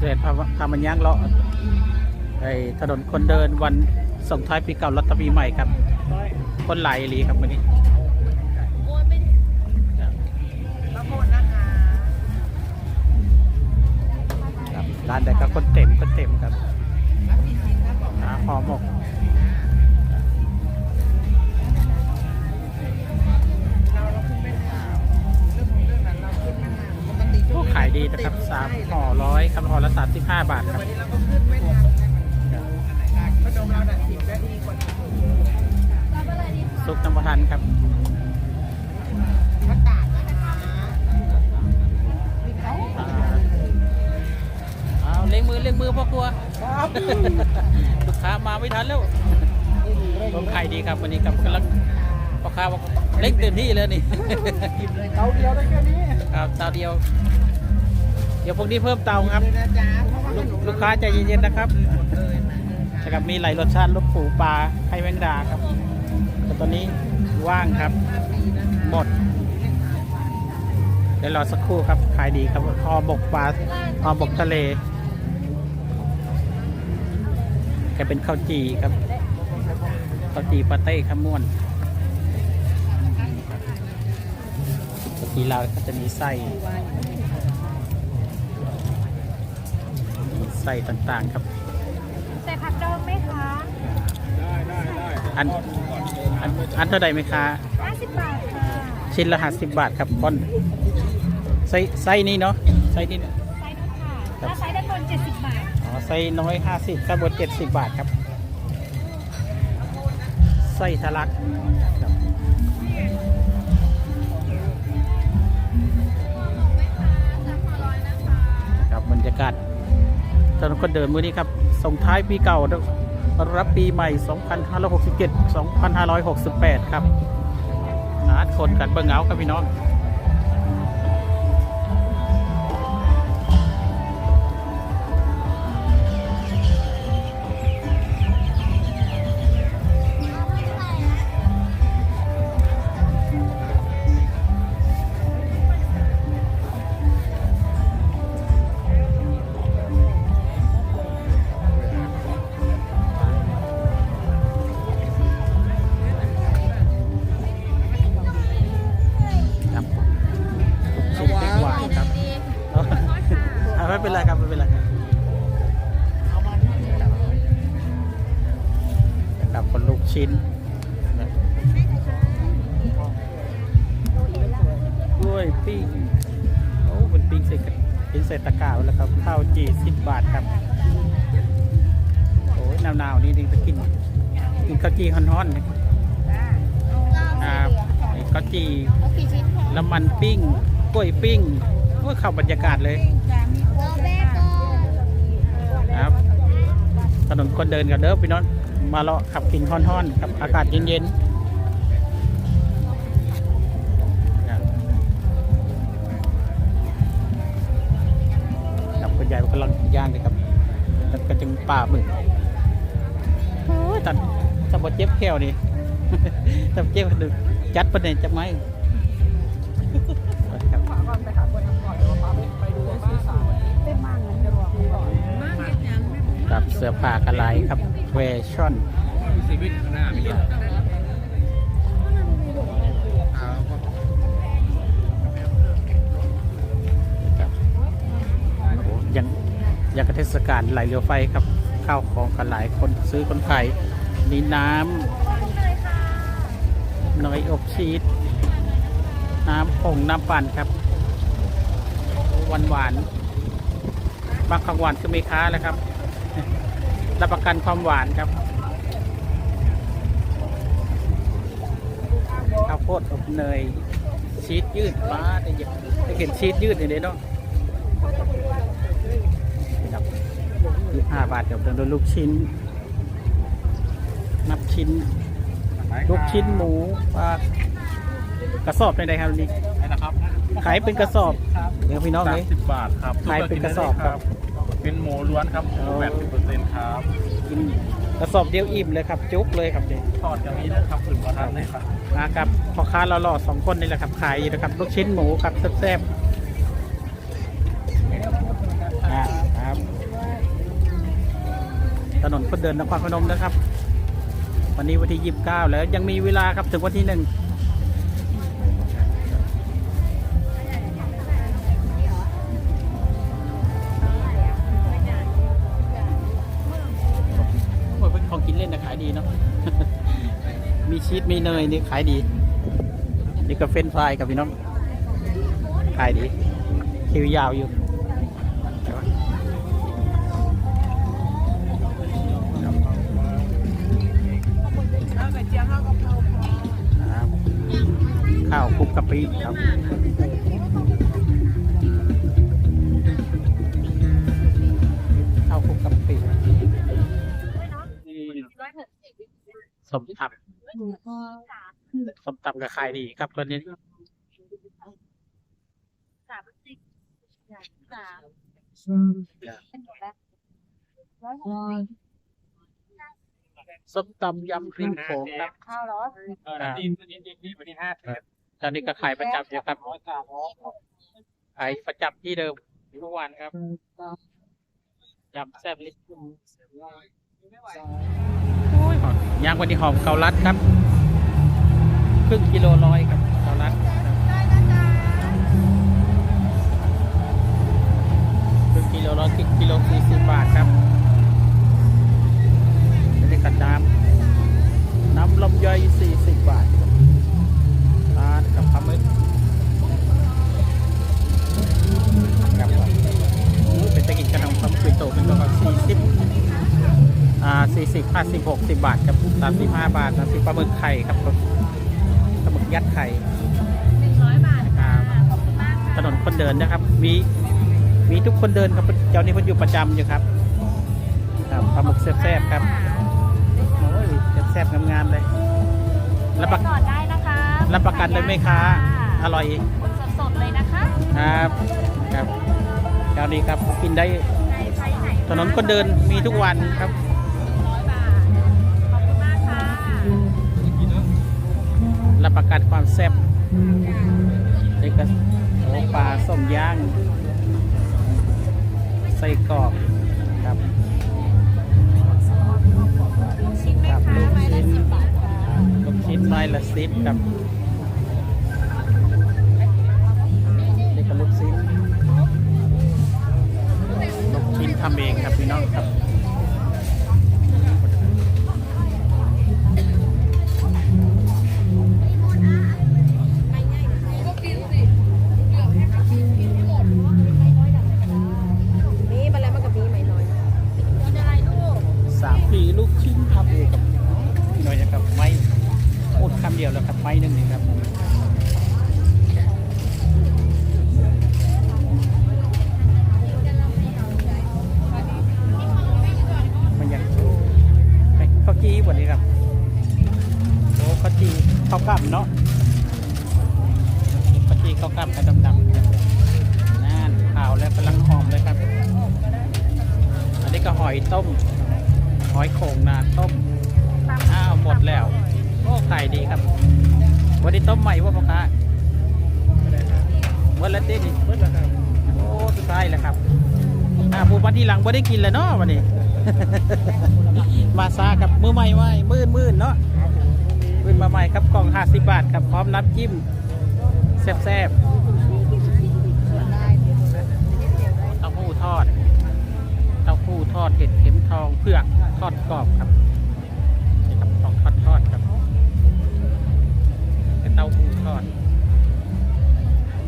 เสร็จพามันย่างเลาะไอถนนคนเดินวันส่งท้ายปีเก่ารัตปีใหม่ครับ คนไหลหลีครับวันนี้ข้านะคะครับร้านใดก็คนเต็มคนเต็มครับหาหอหมก โอ้ขายดีนะครับสามห่อร้อยครับห่อละสามสิบห้าบาทครับวันนี้เราก็ขึ้นไม่ทันขนมเราดัดสิบได้ดีกว่าซุปน้ำมันทันครับผักกาดนะคะอ่าเอาเล็งมือเล็งมือพ่อครัวครับลูกค้ามาไม่ทันแล้วผมขายดีครับวันนี้ครับกำลัง พ่อค้าบอกเล็งเต็มที่เลยนี่ หยิบเลยเตาเดียวได้แค่นี้ครับเตาเดียว เดี๋ยวพวกนี้เพิ่มเตาครับ เลยนะจ๊ะเพราะว่าลูกลูกค้าใจเย็นๆนะครับ เลยนะนะครับมีหลายรสชาติลูกปูปลาไข่แมงดาครับแต่ตอนนี้ว่างครับห้าปีนะคะหมด เดี๋ยวรอสักครู่ครับ ขายดีครับห่อบกปลาห่อบกทะเลแกเป็นข้าวจีครับข้าวจีปาเต้ข้าวม่วน กติเราก็จะมีไส้มีไส้ต่างๆครับ ใส่ผักดองไหมคะอันอันอันเท่าใดไหมคะ50 บาทค่ะชิ้นละห้าสิบบาทครับก้อนไส้ไส้นี้เนาะไส้นี้เนอะไซส์นู้นค่ะถ้าไซส์ด้านบน70 บาท อ๋อไส้น้อยห้าสิบไส้บนเจ็ดสิบบาทครับไส้ทะลักครับ รับบรรยากาศถนนคนเดินมือนี้ครับ ส่งท้ายปีเก่ารับปีใหม่ 2567 2568 ครับ หาคนกันเบิ่งเอาครับพี่น้อง ข้าวจีฮ้อนๆนะครับอ่าไอ้ข้าวจีเอากี่ชิ้นคะน้ำมันปิ้งกล้วยปิ้งก็เข้าบรรยากาศเลยเอาแม่ก็ครับถนนคนเดินกันเด้อพี่น้องมาเลาะขับกินฮ้อนๆครับอากาศเย็นๆครับครับคุณยายกำลังย่างเลยครับแล้วก็จึงป่าหมึกโอ้ยตัดสม บัติเจ็บแควนี่สมบัติเจ็บดึกจัดประเด็นจับไหมครับก่อนไปหาคนทำก่อนเดี๋ยวมาไปดูว่าสาวเป็นมังเงินจะบเก็บยังไม่ผมกับเสื้อผ้ากะไรครับเวชั่นยังยังกเทศกาลไหลเรือไฟครับข้าวของกันหลายคนซื้อคนขาย มีน้ำหน่อยอบชีสน้ำผงน้ำปั่นครับหวานหวานบางของหวานคือไม่ค้าแล้วครับ รับประกันความหวานครับข้าวโพดอบเนยชีสยืดมาได้ยินได้เห็นชีสยืดอย่างนี้เนาะห้าบาทเดี๋ยวเป็นลูกชิ้น นับชิ้น ลูกชิ้นหมูปลากระสอบในใดครับนี่นี่นะครับขายเป็นกระสอบเดี๋ยวพี่น้องสามเลย สิบบาทครับขายเป็นกระสอบครับ เป็นหมูล้วนครับอ๋อแปดสิบเปอร์เซ็นต์ครับ กินกระสอบเดียวอิ่มเลยครับ จุกเลยครับเนี่ยทอดอย่างนี้นะครับถึงกระทะเลยครับมากับพ่อค้าหล่อๆสองคนนี่แหละครับขายอยู่นะครับลูกชิ้นหมูครับแซ่บๆอ่าครับถนนคนเดินนครพนมนะครับ วันนี้วันที่ยี่สิบเก้าแล้วยังมีเวลาครับถึงวันที่หนึ่งของกินเล่นนะขายดีเนาะมีชีสมีเนยนี่ขายดี นี่ก็เฟรนฟรายกับพี่น้อง ขายดี คิวยาวอยู่ ข้าวคลุกกะปิครับข้าวคลุกกะปิสมตำสมตำกับขายดีครับตอนนี้สามสิบสามส้มตำยำครีมโขงครับข้าวเหรอเออดีดีดีดีวันที่ห้าสิบ ตอนนี้ก็ขายประจำอยู่ครับร้อยสามร้อยขายประจำที่เดิมทุกวันครับยำแซ่บลิโอ้ยหอมย่างวันนี้หอมเกาลัดครับ ครึ่งกิโลร้อยครับเกาลัดครับครึ่งกิโลร้อยกิโลสี่สิบบาทครับไม่ได้กัดน้ำน้ำลำไยสี่สิบบาท สี่สิบห้าสิบหกสิบบาทครับสามสิบห้าบาทสามสิบปลาหมึกไข่ครับปลาหมึกยัดไข่หนึ่งร้อยบาทค่ะขอบคุณมากถนนคนเดินนะครับ มีมีทุกคนเดินครับเจ้านี้มันอยู่ประจำอยู่ครับครับปลาหมึกแซ่บๆครับโอ้ยแซ่บๆงามๆเลยรับประก่อนได้นะคะรับประกันเลยไหมคะอร่อยสดๆเลยนะคะครับครับเจ้านี้ครับกินได้ในไซส์ไหนถนนคนเดินมีทุกวันครับ รับประกันความแซ่บเด็กก็โอ้ปลาส้มย่างไส้กรอกครับชิ้นไหมครับคะลูกไม้ละชิ้นสิบบาทค่ะลูกชิ้นไม้ละสิบครับเด็กก็ลูกชิ้นลูกชิ้นทำเองครับพี่น้องครับ อันนี้ก็หอยต้ม หอยโข่งนาต้ม อ้าวหมดแล้ว โอ้ขายดีครับ วันนี้ต้มใหม่ว่าพ่อค้าเมื่อละเต้นี่เมื่อละครับโอ้สุดท้ายแล้วครับอ่าผู้วันที่หลังบ่ได้กินแล้วเนาะวันนี้ มาซากับมือใหม่ไว้มื่นมื่นๆเนาะมื่นมาใหม่ครับกล่องห้าสิบบาทครับพร้อมน้ำจิ้มแซ่บๆเต้าหู้ทอดเต้าหู้ ทอดเห็ดเข็มทองเผือกทอดกรอบครับนี่ครับทองทอดทอดครับเป็นเต้าหู้ทอด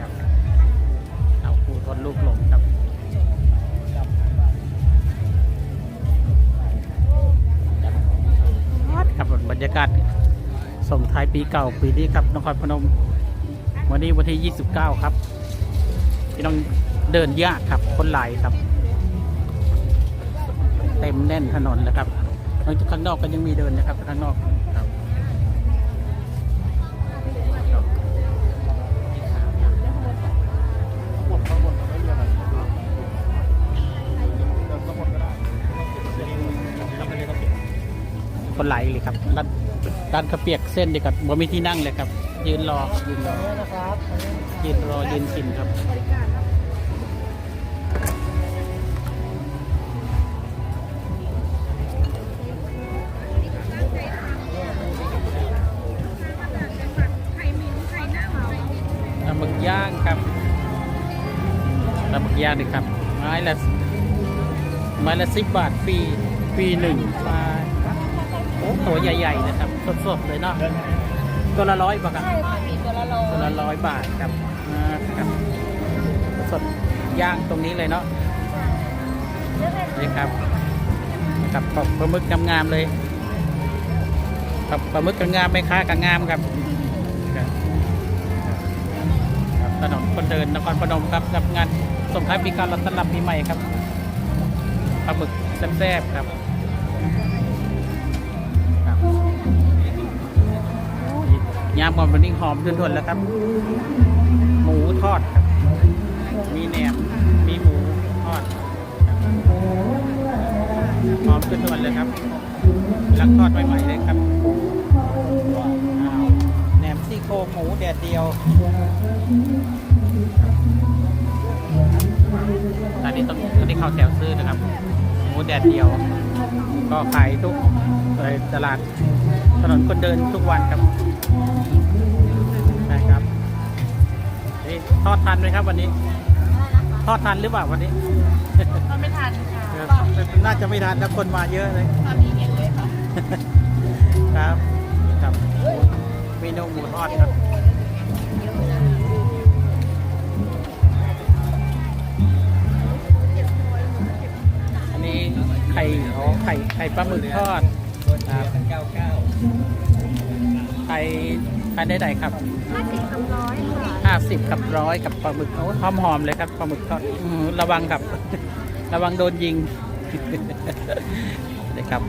ครับเต้าหู้ทอดลูกหลงครับครับบรรยากาศส่งท้ายปีเก่าปีนี้ครับนครพนม วันนี้วันที่ 29 ครับ พี่น้องเดินยากครับคนหลายครับ ต็มแน่นถนนแล้วครับแล้วข้างนอกก็ยังมีเดินนะครับข้างนอกครับคนไหลเลยครับร้านร้านข้าวเปียกเส้นเดียวกับบ่มีที่นั่งเลยครับ ยืนรอยืนรอยืนรอยืนกินครับ ย่างเลยครับ ไม้ละไม้ละสิบบาทฟรีฟรีหนึ่งปลาโอ้ตัวใหญ่ ๆ นะครับสดๆเลยเนาะตัวละร้อยบาทครับใช่ค่ะมีตัวละโลตัวละร้อยบาทครับอ่าครับ สดย่างตรงนี้เลยเนาะนี่ครับกับปลาหมึกงามๆเลยกับปลาหมึกงามๆไหมค้ากับงามครับครับครับถนนคนเดินนครพนมครับกับงาน ส่งท้ายปีเก่าและต้อนรับปีใหม่ครับปลาหมึกแซ่บๆครับครับยามความเป็นนิ่งหอมด่วนๆแล้วครับ หมูทอดครับ มีแหนม มีหมูทอดหอมด่วนๆเลยครับลักทอดใหม่ๆเลยครับแหนมซี่โครงหมูแดดเดียว ตอนนี้ต้องตอนนี้เข้าแถวซื้อนะครับหมูแดดเดียว ก็ขายทุกเอ่อตลาดถนนคนเดินทุกวันครับใช่ครับนี่ทอดทันไหมครับวันนี้ ทอดทันหรือเปล่าวันนี้มันไม่ทันค่ะเออน่าจะไม่ทันแล้วคนมาเยอะเลยตอนนี้เห็นเลยค่ะครับครับเมนูหมูทอดครับ ข่อ๋อไข่ไข่ปลาหมึกทอดครับไข่ไข่ได้ไหนครับห้าสิบคำร้อยค่ะห้าสิบกับร้อยกับปลาหมึกโอ้หอมหอมๆเลยครับปลาหมึกทอดอื้อหือระวังครับ ระวังโดนยิงนี่ครับ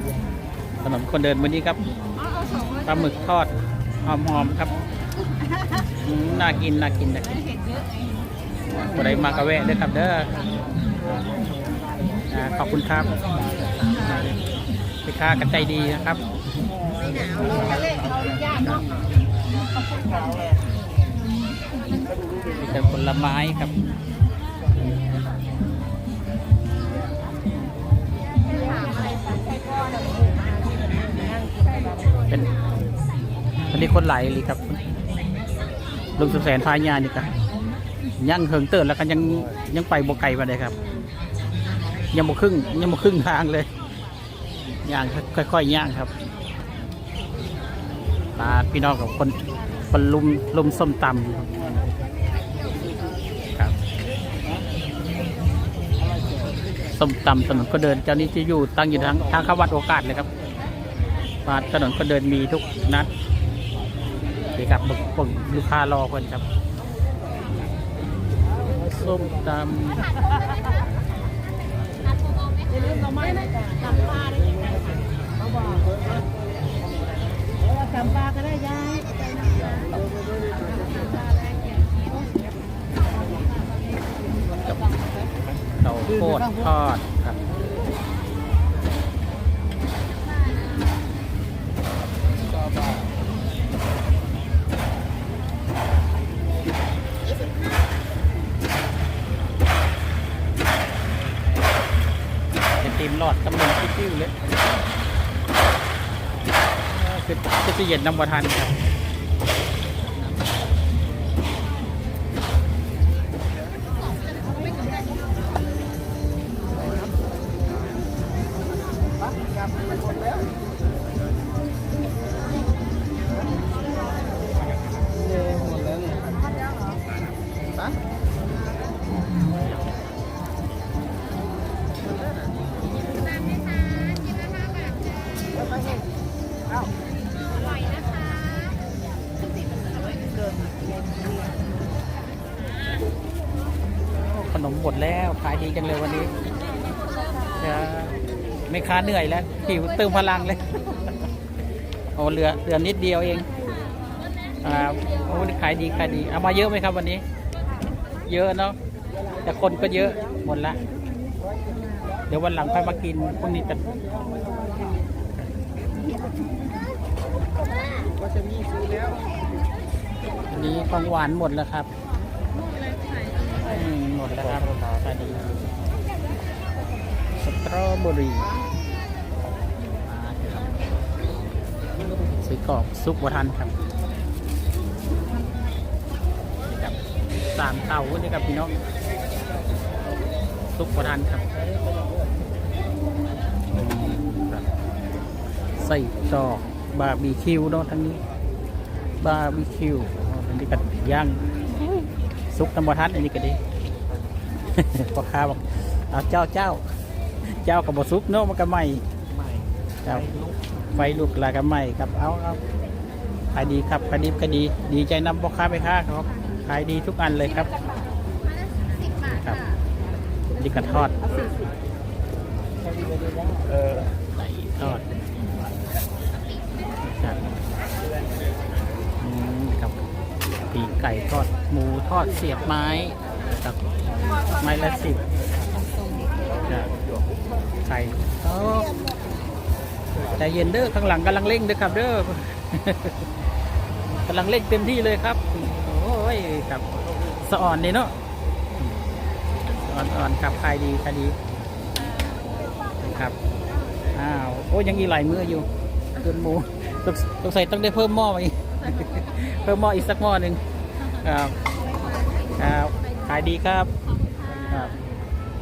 ถนนคนเดินวันนี้ครับอ๋อเอาสองร้อยปลาหมึกทอดหอมหอมๆครับอืมน่ากินน่ากินน่ากินเห็นเยอะไงคนใดมากระแวะด้วยครับเด้อ อขอบคุณครับพี่ค้ากันใจดีนะครับเราเล่นเรายากเนาะมีแต่ผลไม้ครับเป็นวันนี้คนไหลเลยครับลุงสุแสนพายานี่ครับยังเหิงเติร์แล้วกันยังยังไปบกไก่มาเลยครับ ยังบกครึ่งยังบกครึ่งทางเลยย่างค่อยๆย่างครับตาพี่น้องกับคนคนลุมลุมส้มตำครับส้มตำถนนก็เดินเจ้านี้ที่อยู่ตั้งอยู่ทางทางเข้าวัดโอกาสเลยครับมาถนนคนเดินมีทุกนัดนี่ครับบึกบึกลูกค้ารอคนครับส้มตำ อาลืมาไม่จำปลาได้ยังไงคะเขาบอกจำปลาก็ได้ยายำกับเตาโคตรทอด เย็นน้ำบทันครับหม จังเลยวันนี้จะไม่ค้าเหนื่อยแล้วหิวเติมพลังเลยโอ้เหลือเหลือนิดเดียวเองอ่าโอ้นี่ขายดีขายดีเอามาเยอะไหมครับวันนี้ เยอะเนาะแต่คนก็เยอะหมดละเดี๋ยววันหลังค่อยมากินพรุ่งนี้ก็จะมีซื้อแล้วอันนี้ของหวานหมดแล้วครับหมดแล้วครับขายดี ตรอเบอรี่ซื้อกรอกซุปวัทันครับนี่ครับสามเต่านี่ครับพี่น้องซุปประทานครับใส่จอกบาร์บีคิวเนาะทั้งนี้ บาร์บีคิวอันนี้ก็ย่างซุปน้ำประทานอันนี้ก็ดีพ่อค้าบอกเอาเจ้าเจ้า เจ้ากับบซุปเนาะมันก็ใหม่ใหม่เจ้าไฟลุกแล้วก็ใหม่ครับเอาเอาขายดีครับขายดีก็ดี ดีใจนำพ่อค้าไปค้าครับขายดีทุกอันเลยครับครับนี่ก็ทอดเออไก่ทอดครับอืมครับปีกไก่ทอดหมูทอดเสียบไม้ครับไม้ละสิบครับ ไก่โอ้ใจเย็นเด้อข้างหลังกำลังเร่งเด้อครับเด้อกำลังเร่งเต็มที่เลยครับ โอ้ยครับสะอ่อนนี่เนาะสะอ่อนๆครับขายดีขายดีครับอ้าวโอ้ยังอีหลายมืออยู่เกินหมูต้องต้องใส่ต้องได้เพิ่มหม้ออีกเพิ่มหม้ออีกสักหม้อหนึ่งครับครับขายดีครับครับ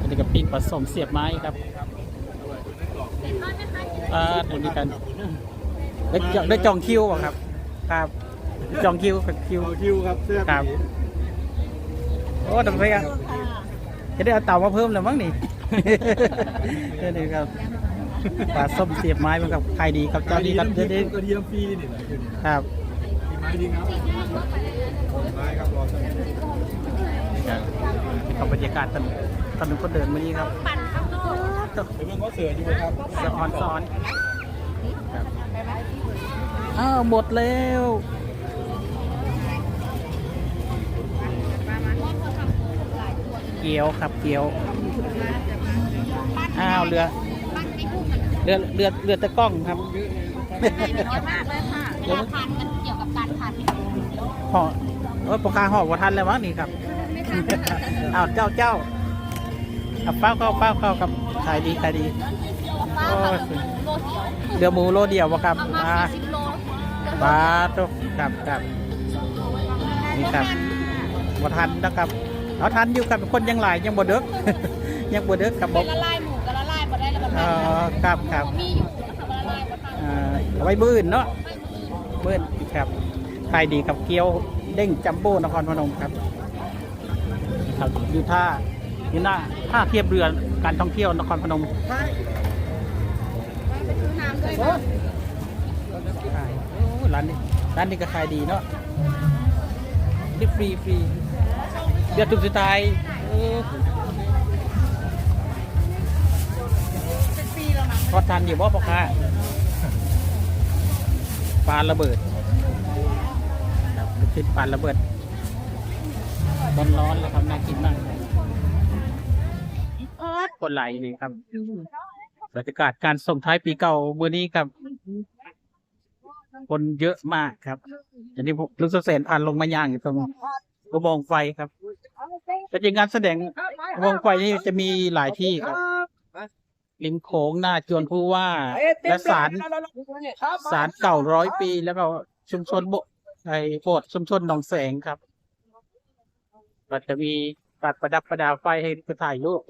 นนี้กับปิ้งผสมเสียบไม้ครับอ่าตรงนี้กันได้จองได้จองคิวเหรอครับ ครับ จองคิวกับคิวเอาคิวครับเสื้อครับผีโอ้ทำไมอะจะได้เอาเต่ามาเพิ่มเลยมั้งนี่นี่นี่ครับปลาส้มเสียบไม้มันกับขายดีครับเจ้าดีครับเจ้าดีกระเทียมฟรีนี่แหละอยู่นี่ครับมีไม้ดีครับไม้ครับรอสักครู่นี่ครับนี่ครับบรรยากาศถนน ถนนคนเดินมานี่ครับปั่นข้างนอกเดี๋ยวเพิ่งเขาเสืออยู่ครับสะออนซ้อนครับอ้าวหมดแล้วเกี๊ยวครับเกี๊ยวอ้าวเรือปั่นไม่พุ่งมันเรือเรือเรือตะกล้องครับน้อยมากเลยค่ะเวลาทานมันเกี่ยวกับการทานห่อเออปกาห่อว่าทันแล้วมั้งนี่ครับ อ้าวเจ้าเจ้า กับเป้าเข้าเป้าเข้ากับขายดีขายดีป้ากับโลเขียวเรือหมูโลเดียววะครับประมาอ่าณสี่สิบโลปลาตุกครับครับนี่ครับว่าทันนะครับเอาทันอยู่ครับคนยังหลายยังบ่เด็กยังบ่เด็กครับบเป็อนก ละลายหมูกับละลายบ่ได้แล้วแบบเออครับครับมีอยู่นะคะละลายบ่ทันอ่าเอาไว้บื้นเนาะบื้นครับขายดีครับเกี๊ยวเด้งจัมโบ้นครพนมครับครับอยู่ท่า อยู่หน้าท่าเทียบเรือการท่องเที่ยวนครพนมไปซื้อน้ำด้วยนะขายโอ้ร้านนี้ร้านนี้ก็ขายดีเนาะนี่ฟรีฟรีเดือนตุกสุดท้ายเออเป็นปีแล้วนะทอดทันอยู่บ่พ่อค้าปลาระเบิดครับลูกชิ้นปลาระเบิดร้อนๆแล้วครับน่ากินมาก คนไหลเลยครับบรรยากาศการส่งท้ายปีเก่าเมื่อนี้ครับ คนเยอะมากครับอย่างนี้ผมลูกเสนผ่านลงมาย่างอยู่ตรงอุโมงไฟครับแต่จริงงานแสดงอุโมงไฟนี่จะมีหลายที่ครับริมโขงหน้าจวนผู้ว่า และศาลศาลเก่าร้อยปี แล้วก็ชุมชนโบไอโบสถ์ชุมชนหนองแสงครับ ก็จะมีตัดประดับประดาไฟให้ถ่ายรูป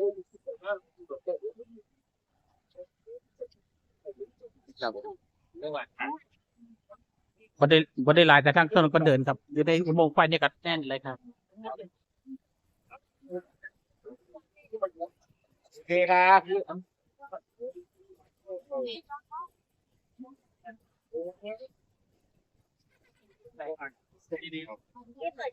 บ่ได้บ่ได้หลายแต่ทางต้นก็เดินครับอยู่ในอุโมงค์ไฟเนี่ยก็แน่นเลยครับโอเคครับที่เปิด